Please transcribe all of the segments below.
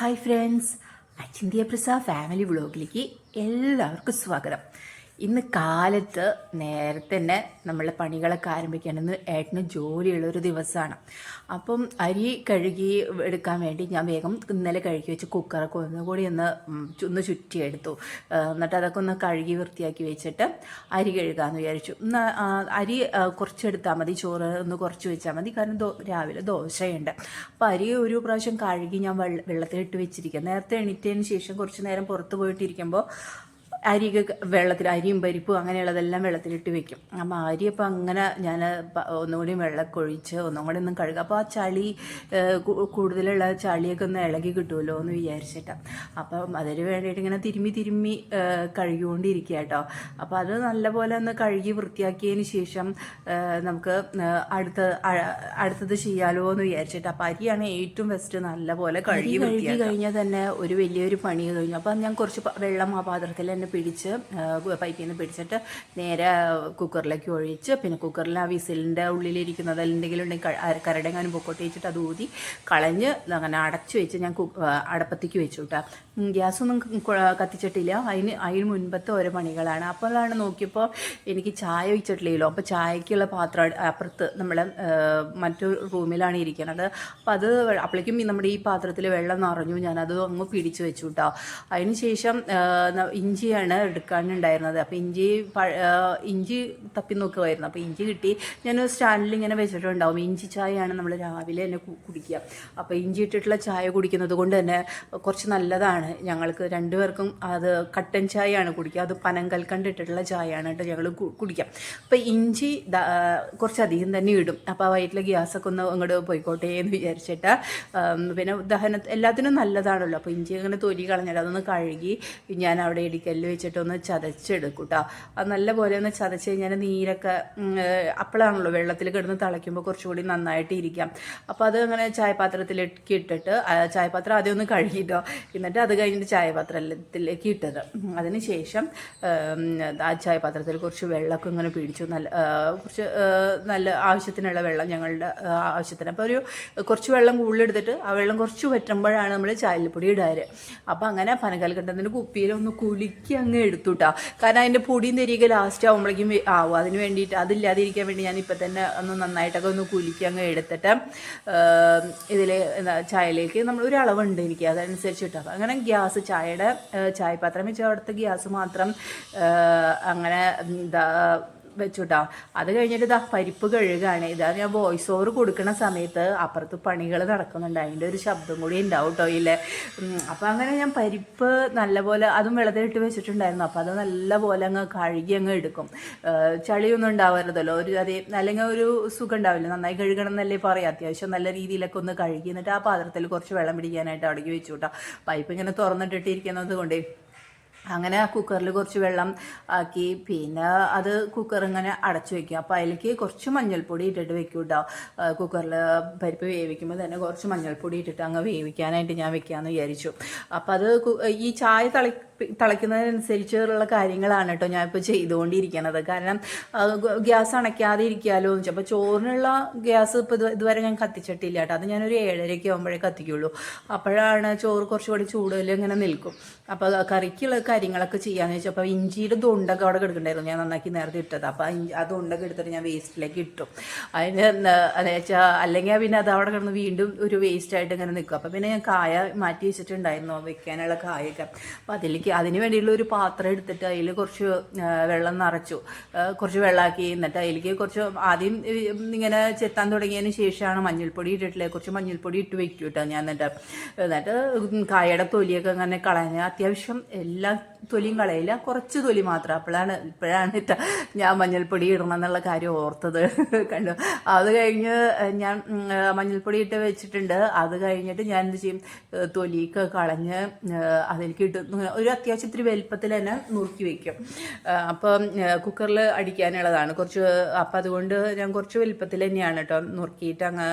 Hi friends അച്ചിന്ത്യ പ്രസ family വ്ളോഗിലേക്ക് എല്ലാവർക്കും സ്വാഗതം. ഇന്ന് കാലത്ത് നേരത്തെ തന്നെ നമ്മൾ പണികളൊക്കെ ആരംഭിക്കണമെന്ന് ഏട്ടന് ജോലിയുള്ള ഒരു ദിവസമാണ്. അപ്പം അരി കഴുകി എടുക്കാൻ വേണ്ടി ഞാൻ വേഗം ഇന്നലെ കഴുകി വെച്ച് കുക്കറൊക്കെ ഒന്നുകൂടി ഒന്ന് ഒന്ന് ചുറ്റിയെടുത്തു. എന്നിട്ട് അതൊക്കെ ഒന്ന് കഴുകി വൃത്തിയാക്കി വെച്ചിട്ട് അരി കഴുകാമെന്ന് വിചാരിച്ചു. ഇന്ന് അരി കുറച്ചെടുത്താൽ മതി. ചോറ് ഒന്ന് കുറച്ച് വെച്ചാൽ മതി. കാരണം ദോ രാവിലെ ദോശയുണ്ട്. അപ്പോൾ അരി ഒരു പ്രാവശ്യം കഴുകി ഞാൻ വെള്ള വെള്ളത്തിലിട്ട് വെച്ചിരിക്കുക നേരത്തെ എണീറ്റതിന് ശേഷം കുറച്ച് നേരം പുറത്ത് പോയിട്ടിരിക്കുമ്പോൾ അരിയൊക്കെ വെള്ളത്തിൽ അരിയും പരിപ്പും അങ്ങനെയുള്ളതെല്ലാം വെള്ളത്തിലിട്ട് വെക്കും. അപ്പം അരി അപ്പം അങ്ങനെ ഞാൻ ഒന്നുകൂടി വെള്ളമൊക്കെ ഒഴിച്ച് ഒന്നും കൂടി ഒന്നും കഴുകുക അപ്പോൾ ആ ചളി കൂടുതലുള്ള ചളിയൊക്കെ ഒന്ന് ഇളകി കിട്ടുമല്ലോ എന്ന് വിചാരിച്ചിട്ടാണ് അപ്പം അതിന് വേണ്ടിയിട്ട് ഇങ്ങനെ തിരുമ്മി തിരുമ്മി കഴുകിക്കൊണ്ടിരിക്കുക കേട്ടോ അപ്പോൾ അത് നല്ലപോലെ ഒന്ന് കഴുകി വൃത്തിയാക്കിയതിന് ശേഷം നമുക്ക് അടുത്ത അടുത്തത് ചെയ്യാലോ എന്ന് വിചാരിച്ചിട്ട്. അപ്പം അരിയാണ് ഏറ്റവും ബെസ്റ്റ് നല്ലപോലെ കഴുകി കഴുകി കഴിഞ്ഞാൽ തന്നെ ഒരു വലിയൊരു പണി കഴിഞ്ഞു. അപ്പം ഞാൻ കുറച്ച് വെള്ളം ആ പാത്രത്തിൽ തന്നെ പിടിച്ച് പൈപ്പിൽ നിന്ന് പിടിച്ചിട്ട് നേരെ കുക്കറിലേക്ക് ഒഴിച്ച് പിന്നെ കുക്കറിൽ ആ വിസിലിന്റെ ഉള്ളിലിരിക്കുന്നത് എന്തെങ്കിലും ഉണ്ടെങ്കിൽ കരടെങ്ങാനും പൊക്കോട്ട് വെച്ചിട്ട് അത് ഊതി കളഞ്ഞ് അങ്ങനെ അടച്ചു വെച്ച് ഞാൻ അടപ്പത്തേക്ക് വെച്ചു കേട്ടോ ഗ്യാസൊന്നും കത്തിച്ചിട്ടില്ല. അതിന് അതിന് മുൻപത്തെ ഓരോ പണികളാണ്. അപ്പോഴാണ് നോക്കിയപ്പോൾ എനിക്ക് ചായ വെച്ചിട്ടില്ലല്ലോ. അപ്പോൾ ചായക്കുള്ള പാത്രം അപ്പുറത്ത് നമ്മളെ മറ്റൊരു റൂമിലാണ് ഇരിക്കുന്നത് അപ്പോൾ അത് അപ്പോഴേക്കും നമ്മുടെ ഈ പാത്രത്തിൽ വെള്ളം നിറഞ്ഞു. ഞാനത് അങ്ങ് പിടിച്ചു വെച്ചു കേട്ടോ അതിന് ശേഷം ആ, ന- ഇഞ്ചിയാണ് എടുക്കാനുണ്ടായിരുന്നത്. അപ്പോൾ ഇഞ്ചി ഇഞ്ചി തപ്പി നോക്കുമായിരുന്നു അപ്പോൾ ഇഞ്ചി കിട്ടി. ഞാൻ സ്റ്റാൻഡിൽ ഇങ്ങനെ വെച്ചിട്ടുണ്ടാവും. ഇഞ്ചി ചായയാണ് നമ്മൾ രാവിലെ തന്നെ കുടിക്കുക. അപ്പോൾ ഇഞ്ചി ഇട്ടിട്ടുള്ള ചായ കുടിക്കുന്നത് കൊണ്ട് തന്നെ കുറച്ച് നല്ലതാണ്. ഞങ്ങൾക്ക് രണ്ടുപേർക്കും അത് കട്ടൻ ചായയാണ് കുടിക്കുക. അത് പനം കൽക്കണ്ട് ഇട്ടിട്ടുള്ള ചായയാണ് കേട്ടോ ഞങ്ങൾ കുടിക്കുക. അപ്പോൾ ഇഞ്ചി കുറച്ചധികം തന്നെ ഇടും. അപ്പോൾ വയറ്റിലെ ഗ്യാസൊക്കെ ഒന്ന് അങ്ങോട്ട് പോയിക്കോട്ടെ എന്ന് വിചാരിച്ചിട്ട് പിന്നെ ദഹന എല്ലാത്തിനും നല്ലതാണല്ലോ. അപ്പോൾ ഇഞ്ചി അങ്ങനെ തൊലി കളഞ്ഞിട്ട് അതൊന്ന് കഴുകി ഞാൻ അവിടെ ഇടിക്കല്ല് വെച്ചിട്ട് ഒന്ന് ചതച്ചെടുക്കും കേട്ടോ അത് നല്ലപോലെ ഒന്ന് ചതച്ച് കഴിഞ്ഞാൽ നീരൊക്കെ അപ്പോഴാണല്ലോ വെള്ളത്തിൽ കിടന്ന് തിളയ്ക്കുമ്പോൾ കുറച്ചുകൂടി നന്നായിട്ട് ഇരിക്കാം. അപ്പോൾ അത് അങ്ങനെ ചായപാത്രത്തിലേക്ക് ഇട്ടിട്ട് ചായപാത്രം ആദ്യം ഒന്ന് കഴുകിയിട്ടോ എന്നിട്ട് അത് കഴിഞ്ഞിട്ട് ചായപാത്രത്തിലേക്ക് ഇട്ടത്. അതിന് ശേഷം ആ ചായപാത്രത്തിൽ കുറച്ച് വെള്ളമൊക്കെ ഇങ്ങനെ പിടിച്ചു. നല്ല കുറച്ച് നല്ല ആവശ്യത്തിനുള്ള വെള്ളം ഞങ്ങളുടെ ആവശ്യത്തിന്. അപ്പോൾ ഒരു കുറച്ച് വെള്ളം കൂടുതലെടുത്തിട്ട് ആ വെള്ളം കുറച്ച് വറ്റുമ്പോഴാണ് നമ്മൾ ചായൽപ്പൊടി ഇടാറ്. അപ്പോൾ അങ്ങനെ പനകൽക്കണ്ടത്തിന്റെ കുപ്പിയിൽ ഒന്ന് കുലുക്കി അങ്ങ് എടുത്തുട്ടാ. കാരണം അതിന്റെ പൊടിയും തിരികെ ലാസ്റ്റ് ആകുമ്പോഴേക്കും ആവും അതിന് വേണ്ടിയിട്ട് അതില്ലാതിരിക്കാൻ വേണ്ടി ഞാൻ ഇപ്പം തന്നെ ഒന്ന് നന്നായിട്ടൊക്കെ ഒന്ന് കുലുക്കി അങ്ങ് എടുത്തിട്ട് ഇതിൽ ചായയിലേക്ക് നമ്മൾ ഒരു അളവുണ്ട് എനിക്ക് അതനുസരിച്ച് ഇട്ടാൽ അങ്ങനെ ഗ്യാസ് ചായയുടെ ചായപാത്രം വെച്ചാൽ അവിടുത്തെ ഗ്യാസ് മാത്രം അങ്ങനെ എന്താ വെച്ചുട്ടാ. അത് കഴിഞ്ഞിട്ട് ഇതാ പരിപ്പ് കഴുകാണ്. ഇതാ ഞാൻ വോയിസ് ഓവർ കൊടുക്കുന്ന സമയത്ത് അപ്പുറത്ത് പണികൾ നടക്കുന്നുണ്ട്. അതിന്റെ ഒരു ശബ്ദം കൂടി ഉണ്ടാവും കേട്ടോ ഇല്ലേ അപ്പം അങ്ങനെ ഞാൻ പരിപ്പ് നല്ലപോലെ അതും വെള്ളത്തിലിട്ട് വെച്ചിട്ടുണ്ടായിരുന്നു. അപ്പോൾ അത് നല്ലപോലെ അങ്ങ് കഴുകി അങ്ങ് എടുക്കും. ചളിയൊന്നും ഉണ്ടാവരുതല്ലോ ഒരു അതേ അല്ലെങ്കിൽ ഒരു സുഖം ഉണ്ടാവില്ല. നന്നായി കഴുകണം എന്നല്ലേ പറയാം. അത്യാവശ്യം നല്ല രീതിയിലൊക്കെ ഒന്ന് കഴുകി എന്നിട്ട് ആ പാത്രത്തിൽ കുറച്ച് വെള്ളം പിടിക്കാനായിട്ട് അടക്കി വെച്ചു കേട്ടോ പൈപ്പ് ഇങ്ങനെ തുറന്നിട്ടിട്ടിരിക്കുന്നത് കൊണ്ടേ അങ്ങനെ കുക്കറിൽ കുറച്ച് വെള്ളം ആക്കി പിന്നെ അത് കുക്കർ ഇങ്ങനെ അടച്ചു വെക്കുക. അപ്പോൾ അതിലേക്ക് കുറച്ച് മഞ്ഞൾപ്പൊടി ഇട്ടിട്ട് വെക്കും കേട്ടോ കുക്കറിൽ പരിപ്പ് വേവിക്കുമ്പോൾ തന്നെ കുറച്ച് മഞ്ഞൾപ്പൊടി ഇട്ടിട്ട് അങ്ങ് വേവിക്കാനായിട്ട് ഞാൻ വെക്കാമെന്ന് വിചാരിച്ചു. അപ്പോൾ അത് ഈ ചായ തളി തിളയ്ക്കുന്നതിനനുസരിച്ചുള്ള കാര്യങ്ങളാണ് കേട്ടോ ഞാൻ ഇപ്പോൾ ചെയ്തുകൊണ്ടിരിക്കുന്നത് കാരണം ഗ്യാസ് അണയ്ക്കാതെ ഇരിക്കാമല്ലോ എന്ന് വെച്ചാൽ അപ്പോൾ ചോറിനുള്ള ഗ്യാസ് ഇപ്പോൾ ഇതുവരെ ഞാൻ കത്തിച്ചിട്ടില്ല കേട്ടോ. അത് ഞാനൊരു ഏഴരയ്ക്ക് ആകുമ്പോഴേ കത്തിക്കുള്ളൂ. അപ്പോഴാണ് ചോറ് കുറച്ചുകൂടി ചൂടിൽ ഇങ്ങനെ നിൽക്കും. അപ്പോൾ കറിക്കുള്ള കാര്യങ്ങളൊക്കെ ചെയ്യാന്ന് വെച്ചാൽ അപ്പോൾ ഇഞ്ചിയുടെ തൊണ്ടൊക്കെ അവിടെ കിടക്കണ്ടായിരുന്നു ഞാൻ നന്നാക്കി നേരത്തെ ഇട്ടത്. അപ്പോൾ ആ തൊണ്ടൊക്കെ എടുത്തിട്ട് ഞാൻ വേസ്റ്റിലേക്ക് ഇട്ടു. അതിന് എന്താ വെച്ചാൽ അല്ലെങ്കിൽ പിന്നെ അത് അവിടെ കിടന്ന് വീണ്ടും ഒരു വേസ്റ്റായിട്ട് ഇങ്ങനെ നിൽക്കും അപ്പോൾ പിന്നെ ഞാൻ കായ മാറ്റി വെച്ചിട്ടുണ്ടായിരുന്നു വെക്കാനുള്ള കായൊക്കെ. അപ്പോൾ അതിലേക്ക് അതിന് വേണ്ടിയുള്ള ഒരു പാത്രം എടുത്തിട്ട് അതിൽ കുറച്ച് വെള്ളം നിറച്ചു. കുറച്ച് വെള്ളമാക്കി എന്നിട്ട് അതിലേക്ക് കുറച്ച് ആദ്യം ഇങ്ങനെ ചെത്താൻ തുടങ്ങിയതിന് ശേഷമാണ് മഞ്ഞൾപ്പൊടി ഇട്ടിട്ടില്ലേ? കുറച്ച് മഞ്ഞൾപ്പൊടി ഇട്ട് വെക്കും കേട്ടോ ഞാൻ എന്നിട്ട്. എന്നിട്ട് കായയുടെ തൊലിയൊക്കെ അങ്ങനെ കളഞ്ഞ് അത്യാവശ്യം എല്ലാ തൊലിയും കളയില്ല കുറച്ച് തൊലി മാത്രം. അപ്പോഴാണ് ഇപ്പോഴാണ് ഞാൻ മഞ്ഞൾപ്പൊടി ഇടണം എന്നുള്ള കാര്യം ഓർത്തത്. കണ്ടു? അത് കഴിഞ്ഞ് ഞാൻ മഞ്ഞൾപ്പൊടി ഇട്ട് വെച്ചിട്ടുണ്ട്. അത് കഴിഞ്ഞിട്ട് ഞാൻ എന്ത് ചെയ്യും? തൊലിയൊക്കെ കളഞ്ഞ് അതിലേക്ക് ഇട്ട് ഒരു അത്യാവശ്യം ഇത്തിരി വലുപ്പത്തിൽ തന്നെ നുറുക്കി വെക്കും. അപ്പം കുക്കറിൽ അടിക്കാനുള്ളതാണ്. കുറച്ച് അപ്പം അതുകൊണ്ട് ഞാൻ കുറച്ച് വലുപ്പത്തിൽ തന്നെയാണ് കേട്ടോ നുറുക്കിയിട്ട് അങ്ങ്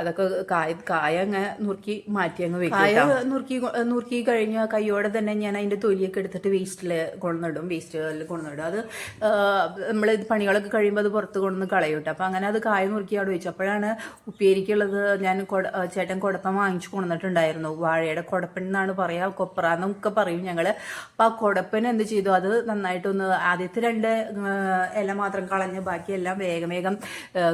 അതൊക്കെ കായ കായ അങ്ങ് നുറുക്കി മാറ്റി അങ്ങ് വെക്കും കായ നുറുക്കി നുറുക്കി കഴിഞ്ഞാൽ കൈയോടെ തന്നെ ഞാൻ അതിന്റെ തൊലിയൊക്കെ എടുത്തിട്ട് വേസ്റ്റിൽ കൊണ്ടുവന്നിടും വേസ്റ്റിൽ കൊണ്ടുവന്നിടും അത് നമ്മൾ പണികളൊക്കെ കഴിയുമ്പോൾ അത് പുറത്ത് കൊണ്ടുവന്ന് കളയും കേട്ടോ. അപ്പം അങ്ങനെ അത് കായ നുറുക്കി അവിടെ വെച്ചു. അപ്പോഴാണ് ഉപ്പേരിക്കുള്ളത് ഞാൻ കൊട ചേട്ടൻ കുടപ്പം വാങ്ങിച്ചു കൊണ്ടുവന്നിട്ടുണ്ടായിരുന്നു. വാഴയുടെ കുടപ്പൻ എന്നാണ് പറയുക കൊപ്ര എന്നൊക്കെ പറയും ഞങ്ങൾ അപ്പം ആ കുടപ്പൻ എന്ത് ചെയ്തു? അത് നന്നായിട്ടൊന്ന് ആദ്യത്തെ രണ്ട് ഇല മാത്രം കളഞ്ഞ് ബാക്കിയെല്ലാം വേഗം വേഗം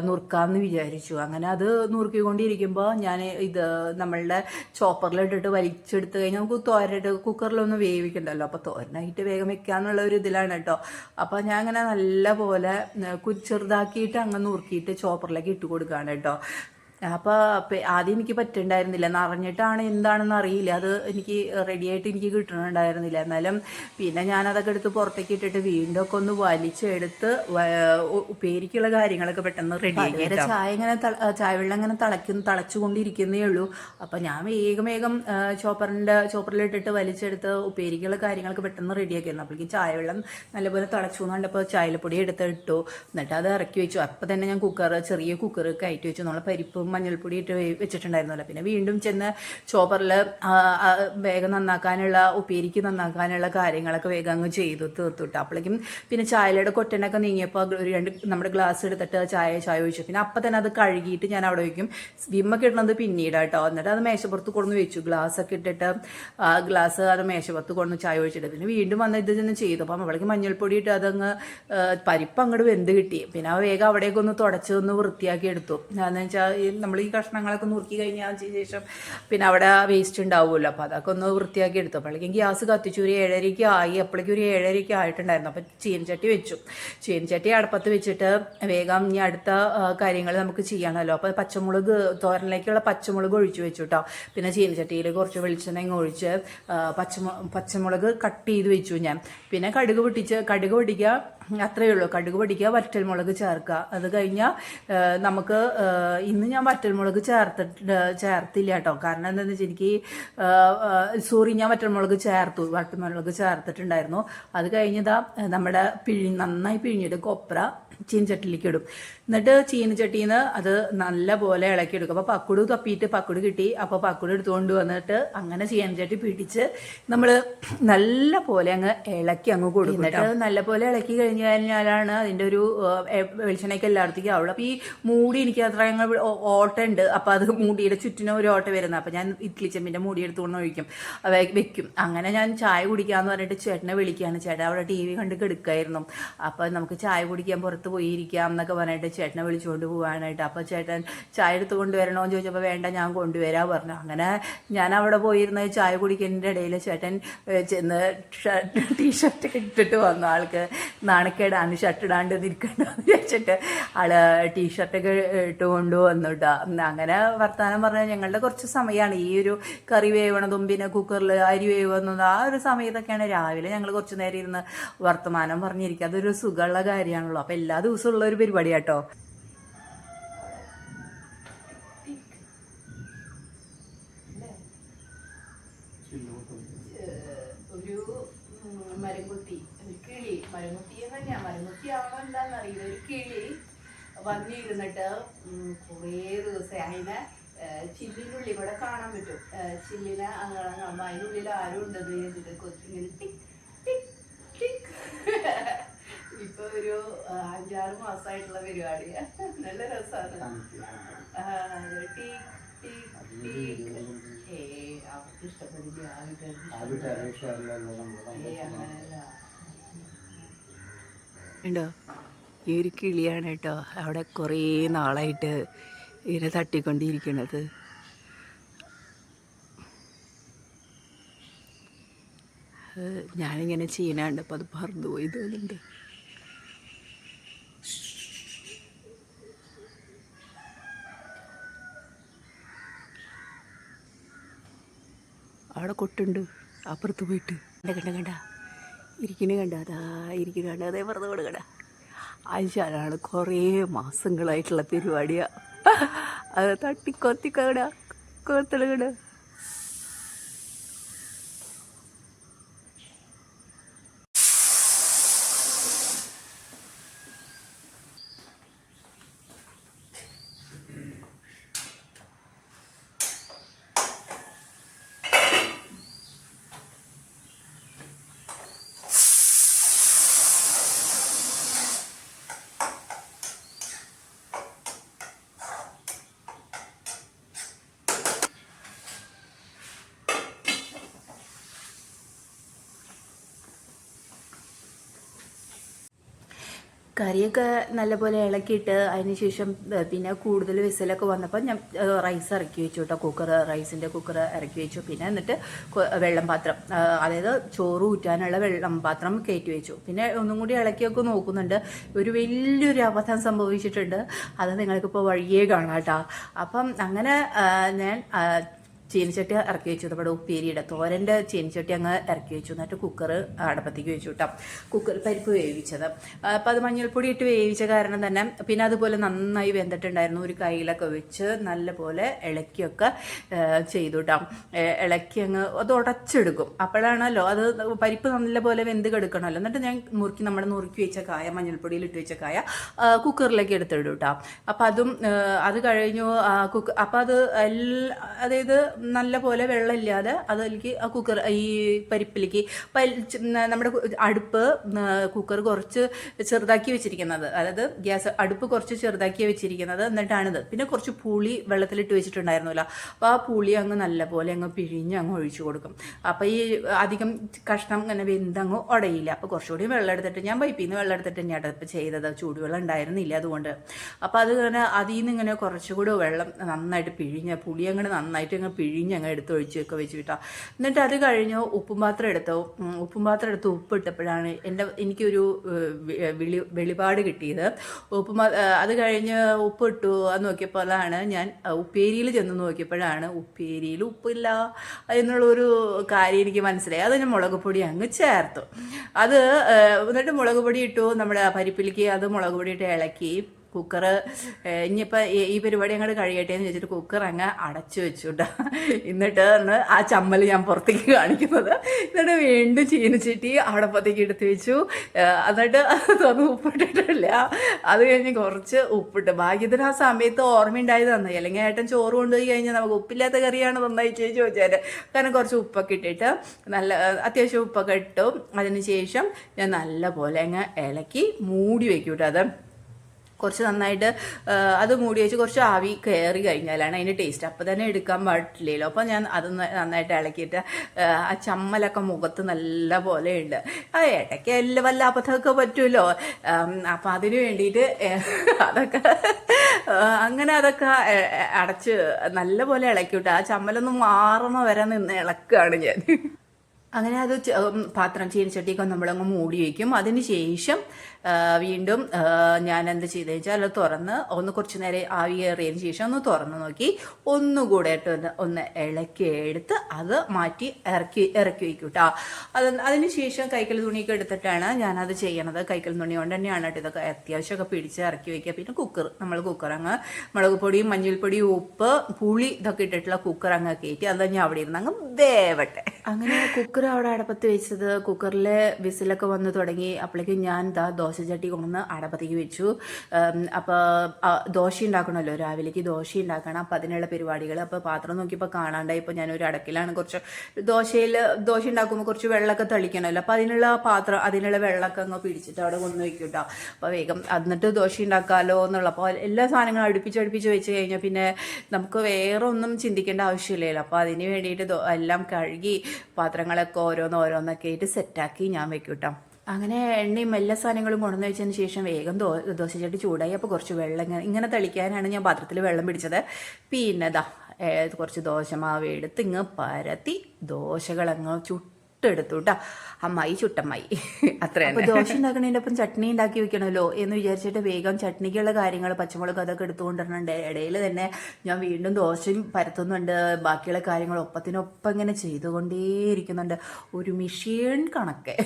നുറുക്കാന്ന് വിചാരിച്ചു. അങ്ങനെ അത് നുറുക്കിക്കൊണ്ടിരിക്കുമ്പോൾ ഞാൻ ഇത് നമ്മളുടെ ചോപ്പറിലിട്ടിട്ട് വലിച്ചെടുത്ത് കഴിഞ്ഞാൽ നമുക്ക് തോരട്ട് കുക്കറിലൊന്ന് വേവിക്കണ്ടല്ലോ. അപ്പോൾ തോരനായിട്ട് വേഗം വെക്കാന്നുള്ള ഒരു ഇതിലാണ് കേട്ടോ അപ്പോൾ ഞാൻ അങ്ങനെ നല്ല പോലെ ചെറുതാക്കിയിട്ട് അങ്ങ് നുറുക്കിയിട്ട് ചോപ്പറിലേക്ക് ഇട്ട് കൊടുക്കുകയാണ് കേട്ടോ അപ്പോൾ ആദ്യം എനിക്ക് പറ്റുന്നുണ്ടായിരുന്നില്ല നിറഞ്ഞിട്ടാണ് എന്താണെന്ന് അറിയില്ല. അത് എനിക്ക് റെഡിയായിട്ട് എനിക്ക് കിട്ടണുണ്ടായിരുന്നില്ല. എന്നാലും പിന്നെ ഞാനതൊക്കെ എടുത്ത് പുറത്തേക്ക് ഇട്ടിട്ട് വീണ്ടും ഒക്കെ ഒന്ന് വലിച്ചെടുത്ത് പേരിക്കുള്ള ഉപ്പേരിക്കുള്ള കാര്യങ്ങളൊക്കെ പെട്ടെന്ന് റെഡി ആക്കി ചായ ഇങ്ങനെ ചായ വെള്ളം ഇങ്ങനെ തിളയ്ക്കുന്നു തിളച്ചുകൊണ്ടിരിക്കുന്നേ ഉള്ളൂ. അപ്പം ഞാൻ വേഗം വേഗം ചോപ്പറിന്റെ ചോപ്പറിലിട്ടിട്ട് വലിച്ചെടുത്ത് ഉപ്പേരിക്കുള്ള കാര്യങ്ങളൊക്കെ പെട്ടെന്ന് റെഡിയാക്കിയിരുന്നു അപ്പോഴേക്കും ചായ വെള്ളം നല്ലപോലെ തിളച്ചു എന്ന് കണ്ടപ്പോൾ ചായലപ്പൊടി എടുത്ത് ഇട്ടു എന്നിട്ട് അത് ഇറക്കി വെച്ചു. അപ്പം തന്നെ ഞാൻ കുക്കർ ചെറിയ കുക്കർ കയറ്റി വെച്ചു. നമ്മളെ പരിപ്പും മഞ്ഞൾപ്പൊടി ഇട്ട് വെച്ചിട്ടുണ്ടായിരുന്നല്ലോ. പിന്നെ വീണ്ടും ചെന്ന് ചോപ്പറിൽ വേഗം നന്നാക്കാനുള്ള ഉപ്പേരിക്ക് നന്നാക്കാനുള്ള കാര്യങ്ങളൊക്കെ വേഗം അങ്ങ് ചെയ്തു തീർത്തുവിട്ടു അപ്പോഴേക്കും പിന്നെ ചായയുടെ കൊട്ടനൊക്കെ നീങ്ങിയപ്പോൾ ഒരു രണ്ട് നമ്മുടെ ഗ്ലാസ് എടുത്തിട്ട് ചായ ചായ ഒഴിച്ചു. പിന്നെ അപ്പം തന്നെ അത് കഴുകിയിട്ട് ഞാൻ അവിടെ വയ്ക്കും വിമ്മൊക്കെ ഇടുന്നത് പിന്നീട് കേട്ടോ എന്നിട്ട് അത് മേശപ്പുറത്ത് കൊണ്ടുവന്ന് വെച്ചു. ഗ്ലാസ് ഒക്കെ ഇട്ടിട്ട് ഗ്ലാസ് അത് മേശപ്പുറത്ത് കൊണ്ടുവന്ന് ചായ ഒഴിച്ചിട്ട്. പിന്നെ വീണ്ടും വന്ന് ഇത് തന്നെ ചെയ്തു. അപ്പം അവൾക്ക് മഞ്ഞൾപ്പൊടി ഇട്ട് അതങ്ങ് പരിപ്പ് അങ്ങോട്ട് വെന്ത് കിട്ടി. പിന്നെ ആ വേഗം അവിടേക്ക് ഒന്ന് തുടച്ച് ഒന്ന് വൃത്തിയാക്കി എടുത്തു. എന്താണെന്ന് വെച്ചാൽ നമ്മൾ ഈ കഷ്ണങ്ങളൊക്കെ നുറുക്കി കഴിഞ്ഞാൽ ശേഷം പിന്നെ അവിടെ വേസ്റ്റ് ഉണ്ടാവുമല്ലോ. അപ്പോൾ അതൊക്കെ ഒന്ന് വൃത്തിയാക്കി എടുത്തു. അപ്പോഴേക്കും ഗ്യാസ് കത്തിച്ചു. ഒരു ഏഴരയ്ക്ക് ആയി. അപ്പോഴേക്കും ഒരു ഏഴരയ്ക്ക് ആയിട്ടുണ്ടായിരുന്നു. അപ്പോൾ ചീനച്ചട്ടി വെച്ചു. ചീനച്ചട്ടി അടുപ്പത്ത് വെച്ചിട്ട് വേഗം ഇനി അടുത്ത കാര്യങ്ങൾ നമുക്ക് ചെയ്യണമല്ലോ. അപ്പോൾ പച്ചമുളക് തോരനിലേക്കുള്ള പച്ചമുളക് ഒഴിച്ചു വെച്ചു കേട്ടോ പിന്നെ ചീനച്ചട്ടിയിൽ കുറച്ച് വെളിച്ചെണ്ണ ഒഴിച്ച് ആ, പച്ചമു പച്ചമുളക് കട്ട് ചെയ്ത് വെച്ചു ഞാൻ. പിന്നെ കടുക് പൊട്ടിച്ച് കടുക് പൊട്ടിക്കുക അത്രയേ ഉള്ളൂ. കടുക് പൊടിക്കുക വറ്റൽമുളക് ചേർക്കുക. അത് കഴിഞ്ഞാൽ നമുക്ക് ഇന്ന് ഞാൻ വറ്റൽമുളക് ചേർത്തിട്ട് ചേർത്തില്ല കേട്ടോ. കാരണം എന്താണെന്ന് വെച്ചാൽ എനിക്ക് സോറി ഞാൻ വറ്റൽമുളക് ചേർത്തു. വറ്റൽമുളക് ചേർത്തിട്ടുണ്ടായിരുന്നു. അത് കഴിഞ്ഞതാ നമ്മുടെ പിഴി നന്നായി പിഴിഞ്ഞിട്ട് കൊപ്ര ചീൻചട്ടിലേക്ക് ഇടും. എന്നിട്ട് ചീനച്ചട്ടിയിൽ നിന്ന് അത് നല്ല പോലെ ഇളക്കിയെടുക്കും. അപ്പോൾ പക്കുട് തപ്പിയിട്ട് പക്കുട് കിട്ടി. അപ്പോൾ പക്കുട് എടുത്തുകൊണ്ട് വന്നിട്ട് അങ്ങനെ ചീനച്ചട്ടി പിടിച്ച് നമ്മൾ നല്ല പോലെ അങ്ങ് ഇളക്കി അങ്ങ് കൊടുക്കും എന്നിട്ട് നല്ല പോലെ ഇളക്കി കഴിഞ്ഞ് കഴിഞ്ഞാലാണ് അതിന്റെ ഒരു വെളിച്ചെണ്ണയ്ക്ക് എല്ലായിടത്തേക്കും ആവുള്ളൂ. അപ്പോൾ ഈ മൂടി എനിക്ക് അത്ര ഞങ്ങൾ ഓട്ട ഉണ്ട് അപ്പോൾ അത് മൂടിയുടെ ചുറ്റിനും ഒരു ഓട്ട വരുന്നത്. അപ്പോൾ ഞാൻ ഇഡ്ലി ചെമ്പിന്റെ മൂടി എടുത്തുകൊണ്ട് ഒഴിക്കും. അത് വെക്കും. അങ്ങനെ ഞാൻ ചായ കുടിക്കാന്ന് പറഞ്ഞിട്ട് ചേട്ടനെ വിളിക്കുകയാണ് ചേട്ടൻ അവിടെ ടി വി കണ്ട് കെടുക്കായിരുന്നു. അപ്പോൾ നമുക്ക് ചായ കുടിക്കാൻ പുറത്ത് പോയിരിക്കാം എന്നൊക്കെ പറഞ്ഞിട്ട് ചേട്ടനെ വിളിച്ചുകൊണ്ട് പോകാനായിട്ട് അപ്പോൾ ചേട്ടൻ ചായ എടുത്ത് കൊണ്ടുവരണോ എന്ന് ചോദിച്ചപ്പോൾ വേണ്ട ഞാൻ കൊണ്ടുവരാൻ പറഞ്ഞു. അങ്ങനെ ഞാൻ അവിടെ പോയിരുന്ന ചായ കുടിക്കുന്നതിന്റെ ഇടയിൽ ചേട്ടൻ ചെന്ന് ടീഷർട്ട് ഇട്ടിട്ട് വന്നു. ആൾക്ക് നാണക്കേടാണ് ഷർട്ട് ഇടാണ്ട് നിൽക്കണ്ടെന്ന് വെച്ചിട്ട് ആൾ ടീഷർട്ടൊക്കെ ഇട്ട് കൊണ്ടുവന്നു കേട്ടോ അങ്ങനെ വർത്തമാനം പറഞ്ഞാൽ ഞങ്ങളുടെ കുറച്ച് സമയമാണ് ഈ ഒരു കറി വേവണതും പിന്നെ കുക്കറിൽ അരി വേവുന്നതും ആ ഒരു സമയത്തൊക്കെയാണ് രാവിലെ ഞങ്ങൾ കുറച്ച് നേരം ഇരുന്ന് വർത്തമാനം പറഞ്ഞിരിക്കുക. അതൊരു സുഖമുള്ള കാര്യമാണല്ലോ. അപ്പോൾ എല്ലാ ദിവസവും ഉള്ള ഒരു പരിപാടി കേട്ടോ ഒരു മരംകുട്ടി ഒരു കിളി മരംകുട്ടി തന്നെയാ മരംകുട്ടി ആവണോ എന്താണെന്നറിയില്ല ഒരു കിളി വന്നിരുന്നിട്ട് കുറേ ദിവസം അതിനെ ചില്ലിനുള്ളിൽ കൂടെ കാണാൻ പറ്റും. ചില്ലിനെ അങ്ങനെ കാണുമ്പോൾ അതിനുള്ളിൽ ഉള്ളിൽ ആരും ഉണ്ടെന്ന് ചെയ്തിട്ട് കൊച്ചിങ്ങനെ ടിക് ടിക് ടിക്. ഇപ്പൊ ഒരു അഞ്ചാറ് മാസമായിട്ടുള്ള പരിപാടി. നല്ല രസമാണ് ടിക് ടിക് ടിക്. ഏ അവർക്ക് ഇഷ്ടപ്പെടില്ല ആ വീട്ടുകാർക്ക് ഇഷ്ടപ്പെടില്ല. അങ്ങനെയല്ല. ഉണ്ടോ? ഈ ഒരു കിളിയാണ് കേട്ടോ. അവിടെ കുറേ നാളായിട്ട് ഇതിനെ തട്ടിക്കൊണ്ടിരിക്കണത്. ഞാനിങ്ങനെ ചെയ്യാനുണ്ട് അപ്പോൾ അത് പറന്നുപോയി തോന്നുന്നുണ്ട്. അവിടെ കൊട്ടുണ്ട് അപ്പുറത്ത് പോയിട്ട്. കണ്ട കണ്ട കണ്ട. ഇരിക്കണ കണ്ട. അതാ ഇരിക്കണ കണ്ട. അതേ പറഞ്ഞു കൊടുക്കട ആഴ്ചയാണ് കുറേ മാസങ്ങളായിട്ടുള്ള പരിപാടിയാണ് അത് തട്ടി കൊത്തിക്കട കറിയൊക്കെ നല്ലപോലെ ഇളക്കിയിട്ട് അതിന് ശേഷം പിന്നെ കൂടുതൽ വിസിലൊക്കെ വന്നപ്പോൾ ഞാൻ റൈസ് ഇറക്കി വെച്ചു കേട്ടോ. കുക്കർ റൈസിന്റെ കുക്കർ ഇറക്കി വെച്ചു. പിന്നെ എന്നിട്ട് വെള്ളം പാത്രം അതായത് ചോറ് ഊറ്റാനുള്ള വെള്ളം പാത്രം കയറ്റി വെച്ചു. പിന്നെ ഒന്നും കൂടി ഇളക്കിയൊക്കെ നോക്കുന്നുണ്ട്. ഒരു വലിയൊരു അബദ്ധം സംഭവിച്ചിട്ടുണ്ട്. അത് നിങ്ങൾക്കിപ്പോൾ വഴിയേ കാണാം കേട്ടോ. അപ്പം അങ്ങനെ ഞാൻ ചീനിച്ചട്ടി ഇറക്കി വെച്ചു. നമ്മുടെ ഉപ്പേരിയുടെ തോരന്റെ ചീനിച്ചട്ടി അങ്ങ് ഇറക്കി വെച്ചു. എന്നിട്ട് കുക്കർ അടപ്പത്തേക്ക് വെച്ചു കേട്ടോ കുക്കർ പരിപ്പ് വേവിച്ചത്. അപ്പം അത് മഞ്ഞൾപ്പൊടി ഇട്ട് വേവിച്ച കാരണം തന്നെ പിന്നെ അതുപോലെ നന്നായി വെന്തിട്ടുണ്ടായിരുന്നു ഒരു കയ്യിലൊക്കെ വെച്ച് നല്ലപോലെ ഇളക്കിയൊക്കെ ചെയ്തു കേട്ടോ ഇളക്കി അങ്ങ് അത് ഉടച്ചെടുക്കും. അപ്പോഴാണല്ലോ അത് പരിപ്പ് നല്ലപോലെ വെന്ത് കിടക്കണമല്ലോ. എന്നിട്ട് ഞാൻ നുറുക്കി നമ്മുടെ നുറുക്കി വെച്ച കായ മഞ്ഞൾപ്പൊടിയിൽ ഇട്ട് വെച്ച കായ കുക്കറിലേക്ക് എടുത്തിടും കേട്ടോ അപ്പം അതും അത് കഴിഞ്ഞു കുക്ക് അപ്പം അത് എല്ലാ അതായത് നല്ല പോലെ വെള്ളമില്ലാതെ അതിലേക്ക് ആ കുക്കർ ഈ പരിപ്പിലേക്ക് നമ്മുടെ അടുപ്പ് കുക്കർ കുറച്ച് ചെറുതാക്കി വെച്ചിരിക്കുന്നത്. അതായത് ഗ്യാസ് അടുപ്പ് കുറച്ച് ചെറുതാക്കി വെച്ചിരിക്കുന്നത്. എന്നിട്ടാണിത്. പിന്നെ കുറച്ച് പുളി വെള്ളത്തിലിട്ട് വെച്ചിട്ടുണ്ടായിരുന്നല്ലോ. അപ്പോൾ ആ പുളി അങ്ങ് നല്ല പോലെ അങ്ങ് പിഴിഞ്ഞ് അങ്ങ് ഒഴിച്ചു കൊടുക്കും. അപ്പോൾ ഈ അധികം കഷ്ണം ഇങ്ങനെ വെന്തങ്ങ് ഉടയില്ല അപ്പോൾ കുറച്ചുകൂടി വെള്ളം എടുത്തിട്ട് ഞാൻ പൈപ്പിൽ നിന്ന് വെള്ളം എടുത്തിട്ട് ഞാൻ ഇപ്പോൾ ചെയ്തത്. ചൂടുവെള്ളം ഉണ്ടായിരുന്നില്ല അതുകൊണ്ട്. അപ്പോൾ അത് ഇങ്ങനെ അതിൽ നിന്ന് ഇങ്ങനെ കുറച്ചുകൂടി വെള്ളം നന്നായിട്ട് പിഴിഞ്ഞ് പുളി അങ്ങനെ നന്നായിട്ട് അങ്ങ് പിഴിഞ്ഞ് അങ്ങ് എടുത്ത് ഒഴിച്ചൊക്കെ വെച്ച് കിട്ടാം എന്നിട്ട് അത് കഴിഞ്ഞ് ഉപ്പും പാത്രം എടുത്തു ഉപ്പും പാത്രം എടുത്ത് ഉപ്പ് ഇട്ടപ്പോഴാണ് എന്റെ എനിക്കൊരു വിളി വെളിപാട് കിട്ടിയത്. ഉപ്പ് അത് കഴിഞ്ഞ് ഉപ്പ് ഇട്ടു അത് നോക്കിയപ്പോഴാണ് ഞാൻ ഉപ്പേരിയിൽ ചെന്ന് നോക്കിയപ്പോഴാണ് ഉപ്പേരിയിൽ ഉപ്പില്ല എന്നുള്ളൊരു കാര്യം എനിക്ക് മനസ്സിലായി. അത് ഞാൻ മുളക് പൊടി അങ്ങ് ചേർത്തു. അത് എന്നിട്ട് മുളക് പൊടി ഇട്ടു. നമ്മുടെ പരിപ്പിലേക്ക് അത് മുളക് പൊടി ഇട്ട് ഇളക്കി. കുക്കർ ഇനിയിപ്പോൾ ഈ പരിപാടി അങ്ങോട്ട് കഴിയട്ടെ എന്ന് വെച്ചിട്ട് കുക്കർ അങ്ങ് അടച്ചു വെച്ചു കേട്ടോ എന്നിട്ട് ആ ചമ്മൽ ഞാൻ പുറത്തേക്ക് കാണിക്കുന്നത്. എന്നിട്ട് വീണ്ടും ചീനിച്ചിട്ടി അടപ്പത്തേക്ക് എടുത്ത് വെച്ചു. എന്നിട്ട് തോന്നുന്നു ഉപ്പിട്ടിട്ടില്ല അത് കഴിഞ്ഞ് കുറച്ച് ഉപ്പിട്ട്. ഭാഗ്യത്തിന് ആ സമയത്ത് ഓർമ്മയുണ്ടായത് തന്നായി അല്ലെങ്കിൽ ഏട്ടൻ ചോറ് കൊണ്ടുപോയി കഴിഞ്ഞാൽ നമുക്ക് ഉപ്പില്ലാത്ത കറിയാണ് നന്നായി ചേച്ചി ചോദിച്ചാൽ കാരണം കുറച്ച് ഉപ്പൊക്കെ ഇട്ടിട്ട് നല്ല അത്യാവശ്യം ഉപ്പൊക്കെ ഇട്ടു. അതിന് ശേഷം ഞാൻ നല്ല പോലെ അങ്ങ് ഇളക്കി മൂടി വെക്കും കേട്ടോ അത്. കുറച്ച് നന്നായിട്ട് അത് മൂടി വെച്ച് കുറച്ച് ആവി കയറി കഴിഞ്ഞാലാണ് അതിന്റെ ടേസ്റ്റ് അപ്പോൾ തന്നെ എടുക്കാൻ പാടില്ലല്ലോ. അപ്പോൾ ഞാൻ അത് നന്നായിട്ട് ഇളക്കിയിട്ട് ആ, ചമ്മലൊക്കെ മുഖത്ത് നല്ല പോലെ ഉണ്ട് ആ ഇടയ്ക്ക് എല്ലാം വല്ല അബദ്ധമൊക്കെ പറ്റുമല്ലോ അപ്പം അതിന് വേണ്ടിയിട്ട് അതൊക്കെ അങ്ങനെ അതൊക്കെ അടച്ച് നല്ല പോലെ ഇളക്കിയിട്ട് ആ ചമ്മലൊന്നും മാറണ വരെ നിന്ന് ഇളക്കുകയാണ് ഞാൻ. അങ്ങനെ അത് പാത്രം ചീനിച്ചട്ടിയൊക്കെ നമ്മളങ്ങ് മൂടി വയ്ക്കും അതിന് ശേഷം വീണ്ടും ഞാൻ എന്ത് ചെയ്തെന്ന് വെച്ചാൽ അത് തുറന്ന് ഒന്ന് കുറച്ച് നേരം ആവി കയറിയതിന് ശേഷം ഒന്ന് തുറന്ന് നോക്കി. ഒന്നുകൂടെ ഇട്ട് ഒന്ന് ഒന്ന് ഇളക്കി എടുത്ത് അത് മാറ്റി ഇറക്കി ഇറക്കി വയ്ക്കും കേട്ടോ അത് അതിന് ശേഷം കൈക്കൽ തുണിയൊക്കെ എടുത്തിട്ടാണ് ഞാനത് ചെയ്യണത്. കൈക്കൽ തുണി കൊണ്ട് തന്നെയാണ് കേട്ടോ ഇതൊക്കെ അത്യാവശ്യമൊക്കെ പിടിച്ച് ഇറക്കി വയ്ക്കുക പിന്നെ കുക്കർ നമ്മൾ കുക്കർ അങ്ങ് മുളക് പൊടിയും മഞ്ഞൾപ്പൊടിയും ഉപ്പ് പുളി ഇതൊക്കെ ഇട്ടിട്ടുള്ള കുക്കർ അങ്ങ് കയറ്റി അത് ഞാൻ അവിടെ ഇരുന്ന് അങ്ങ് വേവട്ടെ. അങ്ങനെ കുക്കർ അവിടെ അടപ്പത്ത് വെച്ചത് കുക്കറിൽ വിസിലൊക്കെ വന്ന് തുടങ്ങി. അപ്പോഴേക്കും ഞാൻ ദാ ചട്ടി കൊണ്ടുവന്ന് അടപ്പത്തേക്ക് വെച്ചു. അപ്പോൾ ദോശ ഉണ്ടാക്കണമല്ലോ. രാവിലേക്ക് ദോശ ഉണ്ടാക്കണം. അപ്പോൾ അതിനുള്ള പരിപാടികൾ. അപ്പോൾ പാത്രം നോക്കിയപ്പോൾ കാണാണ്ടായി. ഇപ്പോൾ ഞാനൊരു അടക്കിലാണ് കുറച്ച് ദോശയിൽ ദോശ ഉണ്ടാക്കുമ്പോൾ കുറച്ച് വെള്ളമൊക്കെ തളിക്കണമല്ലോ. അപ്പോൾ അതിനുള്ള പാത്രം അതിനുള്ള വെള്ളമൊക്കെ അങ്ങ് പിടിച്ചിട്ട് അവിടെ കൊണ്ടു വയ്ക്കും കേട്ടോ അപ്പോൾ വേഗം എന്നിട്ട് ദോശ ഉണ്ടാക്കാമല്ലോ എന്നുള്ള അപ്പോൾ എല്ലാ സാധനങ്ങളും അടുപ്പിച്ച് അടുപ്പിച്ച് വെച്ച് കഴിഞ്ഞാൽ പിന്നെ നമുക്ക് വേറെ ഒന്നും ചിന്തിക്കേണ്ട ആവശ്യമില്ലല്ലോ. അപ്പോൾ അതിന് വേണ്ടിയിട്ട് എല്ലാം കഴുകി പാത്രങ്ങളൊക്കെ ഓരോന്ന് ഓരോന്നൊക്കെ ആയിട്ട് സെറ്റാക്കി ഞാൻ വെക്കും കേട്ടോ അങ്ങനെ എണ്ണയും എല്ലാ സാധനങ്ങളും കൊണ്ടുവന്ന് വെച്ചതിന് ശേഷം വേഗം ദോ ദോശച്ചട്ടി ചൂടായി. അപ്പോൾ കുറച്ച് വെള്ളം ഇങ്ങനെ തളിക്കാനാണ് ഞാൻ പാത്രത്തിൽ വെള്ളം പിടിച്ചത്. പിന്നെ ദാ കുറച്ച് ദോശമാവ് എടുത്ത് ഇങ്ങ് പരത്തി ദോശകളങ്ങ് ചുട്ടെടുത്തു കേട്ടോ അമ്മായി ചുട്ടമ്മായി. അത്രയാണ് ദോശ ഉണ്ടാക്കണതിന്റെ ഒപ്പം ചട്നി ഉണ്ടാക്കി വെക്കണമല്ലോ എന്ന് വിചാരിച്ചിട്ട് വേഗം ചട്നിക്കുള്ള കാര്യങ്ങൾ പച്ചമുളക് അതൊക്കെ എടുത്തുകൊണ്ടിരുന്നുണ്ട്. ഇടയിൽ തന്നെ ഞാൻ വീണ്ടും ദോശയും പരത്തുന്നുണ്ട്. ബാക്കിയുള്ള കാര്യങ്ങൾ ഒപ്പത്തിനൊപ്പം ഇങ്ങനെ ചെയ്തുകൊണ്ടേയിരിക്കുന്നുണ്ട്. ഒരു മിഷീൻ കണക്ക്.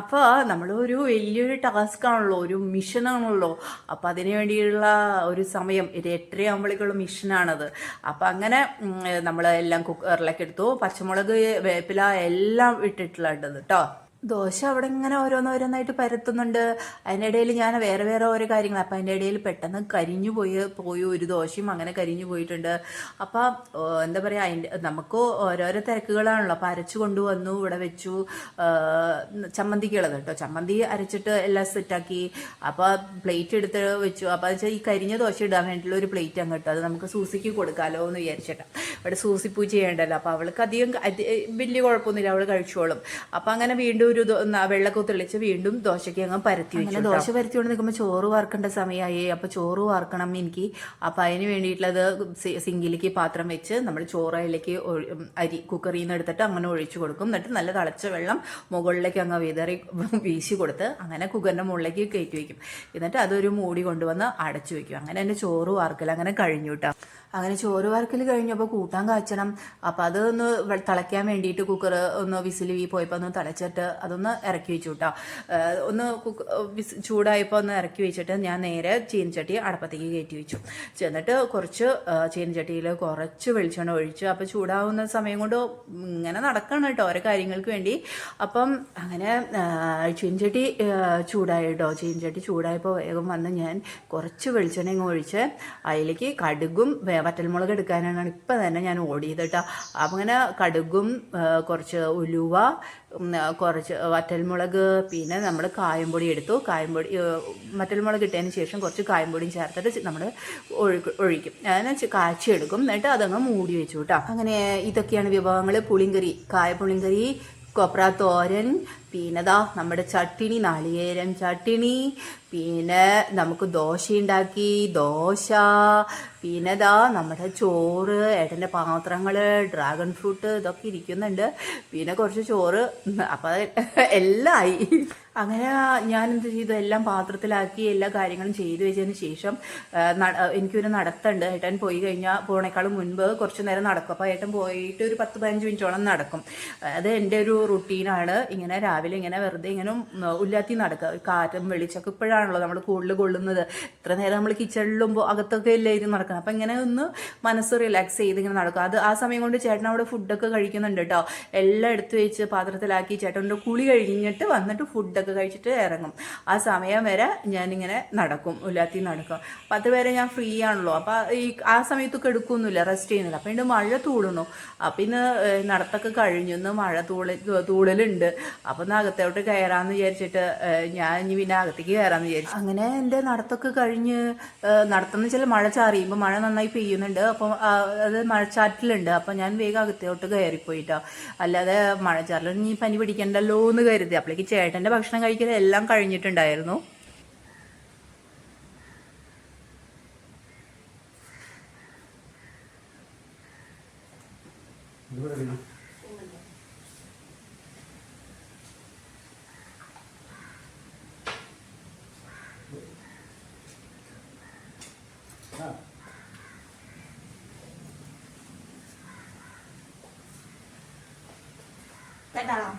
അപ്പോൾ നമ്മളൊരു വലിയൊരു ടാസ്ക് ആണല്ലോ ഒരു മിഷനാണല്ലോ അപ്പോൾ അതിന് വേണ്ടിയുള്ള ഒരു സമയം ഒരു എട്ടരയാകുമ്പോഴേക്കുള്ള മിഷനാണത് അപ്പോൾ അങ്ങനെ നമ്മൾ എല്ലാം കുക്കറിലേക്ക് എടുത്തു. പച്ചമുളക് വേപ്പില എല്ലാം ഇട്ടിട്ടുള്ളത് കേട്ടോ ദോശ അവിടെ ഇങ്ങനെ ഓരോന്നോരോന്നായിട്ട് പരത്തുന്നുണ്ട്. അതിനിടയിൽ ഞാൻ വേറെ വേറെ ഓരോ കാര്യങ്ങൾ അപ്പം അതിന്റെ ഇടയിൽ പെട്ടെന്ന് കരിഞ്ഞു പോയി പോയി ഒരു ദോശയും അങ്ങനെ കരിഞ്ഞു പോയിട്ടുണ്ട്. അപ്പം എന്താ പറയുക അതിന്റെ നമുക്ക് ഓരോരോ തിരക്കുകളാണല്ലോ. അപ്പം അരച്ചു കൊണ്ടുവന്നു ഇവിടെ വെച്ചു. ചമ്മന്തിക്കുള്ളത് കേട്ടോ. ചമ്മന്തി അരച്ചിട്ട് എല്ലാം സെറ്റാക്കി. അപ്പോൾ പ്ലേറ്റ് എടുത്ത് വെച്ചു. അപ്പോൾ വെച്ചാൽ ഈ കരിഞ്ഞ ദോശ ഇടാൻ വേണ്ടിയിട്ടുള്ള ഒരു പ്ലേറ്റ് അങ്ങോട്ട് അത് നമുക്ക് സൂസിക്ക് കൊടുക്കാമല്ലോ എന്ന് വിചാരിച്ചിട്ട്. ഇവിടെ സൂസിപ്പൂ ചെയ്യേണ്ടല്ലോ. അപ്പോൾ അവൾക്ക് അധികം വലിയ കുഴപ്പമൊന്നുമില്ല. അവൾ കഴിച്ചോളും. അപ്പോൾ അങ്ങനെ വീണ്ടും ഒരു വെള്ളക്കോ തെളിച്ച് വീണ്ടും ദോശയ്ക്ക് അങ്ങ് പരത്തി വെച്ചു അങ്ങനെ ദോശ പരത്തിക്കൊണ്ട് നിൽക്കുമ്പോൾ ചോറ് വാർക്കേണ്ട സമയമായി അപ്പോൾ ചോറ് വാർക്കണം എനിക്ക്. അപ്പം അതിന് വേണ്ടിയിട്ടുള്ളത് സിങ്കിലേക്ക് പാത്രം വെച്ച് നമ്മൾ ചോറ് അതിലേക്ക് അരി കുക്കറിൽ നിന്ന് എടുത്തിട്ട് അങ്ങനെ ഒഴിച്ചു കൊടുക്കും. എന്നിട്ട് നല്ല തിളച്ച വെള്ളം മുകളിലേക്ക് അങ്ങ് വിതറി വീശി കൊടുത്ത് അങ്ങനെ കുക്കറിന്റെ മുകളിലേക്ക് കയറ്റി വെക്കും. എന്നിട്ട് അതൊരു മൂടി കൊണ്ടുവന്ന് അടച്ചു വെക്കും. അങ്ങനെ എന്റെ ചോറ് വാർക്കൽ അങ്ങനെ കഴിഞ്ഞു കേട്ടോ അങ്ങനെ ചോറ് വാർക്കൽ കഴിഞ്ഞപ്പോൾ കൂട്ടാൻ കാച്ചണം. അപ്പം അതൊന്ന് തിളയ്ക്കാൻ വേണ്ടിയിട്ട് കുക്കർ ഒന്ന് വിസിൽ വീ പോയപ്പോൾ ഒന്ന് തിളച്ചിട്ട് അതൊന്ന് ഇറക്കി വെച്ചു കേട്ടോ ഒന്ന് ചൂടായപ്പോൾ ഒന്ന് ഇറക്കി വെച്ചിട്ട് ഞാൻ നേരെ ചീനച്ചട്ടി അടപ്പത്തേക്ക് കയറ്റി വെച്ചു. ചെന്നിട്ട് കുറച്ച് ചീനച്ചട്ടിയിൽ കുറച്ച് വെളിച്ചെണ്ണ ഒഴിച്ചു. അപ്പോൾ ചൂടാവുന്ന സമയം കൊണ്ട് ഇങ്ങനെ നടക്കണം കേട്ടോ ഓരോ കാര്യങ്ങൾക്ക് വേണ്ടി. അപ്പം അങ്ങനെ ചീനച്ചട്ടി ചൂടായി കേട്ടോ ചീനച്ചട്ടി ചൂടായപ്പോൾ വേഗം വന്ന് ഞാൻ കുറച്ച് വെളിച്ചെണ്ണ ഇങ്ങ് ഒഴിച്ച് അതിലേക്ക് കടുകും വറ്റൽമുളക് എടുക്കാനാണ് ഇപ്പം തന്നെ ഞാൻ ഓടിയത് കേട്ടോ അപ്പം അങ്ങനെ കടുകും കുറച്ച് ഉലുവ ആ, കുറച്ച് വറ്റൽമുളക് പിന്നെ നമ്മൾ കായംപൊടി എടുത്തു. കായംപൊടി വറ്റൽമുളക് ഇട്ടതിന് ശേഷം കുറച്ച് കായംപൊടിയും ചേർത്തിട്ട് നമ്മൾ ഒഴിക്കും ഞാൻ കാച്ചി എടുക്കും. എന്നിട്ട് അതങ്ങ് മൂടി വെച്ചു കേട്ടോ അങ്ങനെ ഇതൊക്കെയാണ് വിഭവങ്ങൾ പുളിങ്കറി കായ പുളിങ്കറി കൊപ്ര തോരൻ പിന്നെ ദാ നമ്മുടെ ചട്ടിണി നാളികേരം ചട്ടിണി. പിന്നെ നമുക്ക് ദോശ ഉണ്ടാക്കി ദോശ പിന്നെ ദാ നമ്മുടെ ചോറ് ഏട്ടന്റെ പാത്രങ്ങൾ ഡ്രാഗൺ ഫ്രൂട്ട് ഇതൊക്കെ ഇരിക്കുന്നുണ്ട്. പിന്നെ കുറച്ച് ചോറ് അപ്പം എല്ലാം ആയി അങ്ങനെ ഞാൻ എന്ത് ചെയ്തു? എല്ലാം പാത്രത്തിലാക്കി എല്ലാ കാര്യങ്ങളും ചെയ്തു വെച്ചതിന് ശേഷം എനിക്കൊരു നടത്തുണ്ട്. ഏട്ടൻ പോയി കഴിഞ്ഞാൽ പോണേക്കാളും മുൻപ് കുറച്ച് നേരം നടക്കും. അപ്പോൾ ഏട്ടൻ പോയിട്ട് ഒരു പത്ത് പതിനഞ്ച് മിനിറ്റോളം നടക്കും. അത് എന്റെ ഒരു റുട്ടീനാണ്. ഇങ്ങനെ ഇങ്ങനെ വെറുതെ ഇങ്ങനെ ഉല്ലാത്തി നടക്കുക. കാറ്റും വെളിച്ചൊക്കെ ഇപ്പോഴാണല്ലോ നമ്മൾ കൂടുതൽ കൊള്ളുന്നത്. ഇത്ര നേരം നമ്മൾ കിച്ചണിലും പോ- അകത്തൊക്കെ അല്ലേ ഇരുന്ന് നടക്കണം? അപ്പം ഇങ്ങനെ ഒന്ന് മനസ്സ് റിലാക്സ് ചെയ്ത് ഇങ്ങനെ നടക്കുക. അത് ആ സമയം കൊണ്ട് ചേട്ടൻ അവിടെ ഫുഡൊക്കെ കഴിക്കുന്നുണ്ട് കേട്ടോ എല്ലാം എടുത്തു വെച്ച് പാത്രത്തിലാക്കി ചേട്ടന്റെ കുളി കഴിഞ്ഞിട്ട് വന്നിട്ട് ഫുഡൊക്കെ കഴിച്ചിട്ട് ഇറങ്ങും. ആ സമയം വരെ ഞാനിങ്ങനെ നടക്കും ഉല്ലാത്തി നടക്കും അപ്പം അതുവരെ ഞാൻ ഫ്രീ ആണല്ലോ. അപ്പം ഈ ആ സമയത്തൊക്കെ എടുക്കുന്നില്ല റെസ്റ്റ് ചെയ്യുന്നില്ല. അപ്പം ഇന്ന് മഴ തൂടുന്നു അപ്പം ഇന്ന് നടത്തൊക്കെ കഴിഞ്ഞു. ഇന്ന് മഴ തൂളി തൂടലുണ്ട് അപ്പം ഇന്ന് അകത്തോട്ട് കയറാമെന്ന് വിചാരിച്ചിട്ട് ഞാൻ ഇനി പിന്നെ അകത്തേക്ക് കയറാമെന്ന് വിചാരിച്ചു. അങ്ങനെ എന്റെ നടത്തൊക്കെ കഴിഞ്ഞ് നടത്തുന്ന വെച്ചാൽ മഴ ചാറിയുമ്പോൾ മഴ നന്നായി പെയ്യുന്നുണ്ട്. അപ്പം അത് മഴച്ചാറ്റിലുണ്ട്. അപ്പം ഞാൻ വേഗം അകത്തോട്ട് കയറിപ്പോയിട്ടോ. അല്ലാതെ മഴച്ചാറിൽ ഇനി പനി പിടിക്കണ്ടല്ലോ എന്ന് കരുതി. അപ്പോഴേക്ക് ചേട്ടന്റെ ഭക്ഷണം കഴിക്കൽ എല്ലാം കഴിഞ്ഞിട്ടുണ്ടായിരുന്നു. 拜拜了。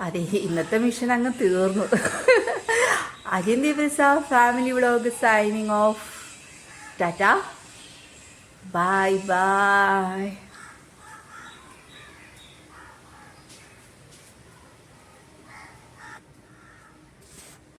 അതെ ഇന്നത്തെ മിഷൻ അങ്ങ് തീർന്നു. അജിന്തി പ്രസ family vlog signing off tata. Bye bye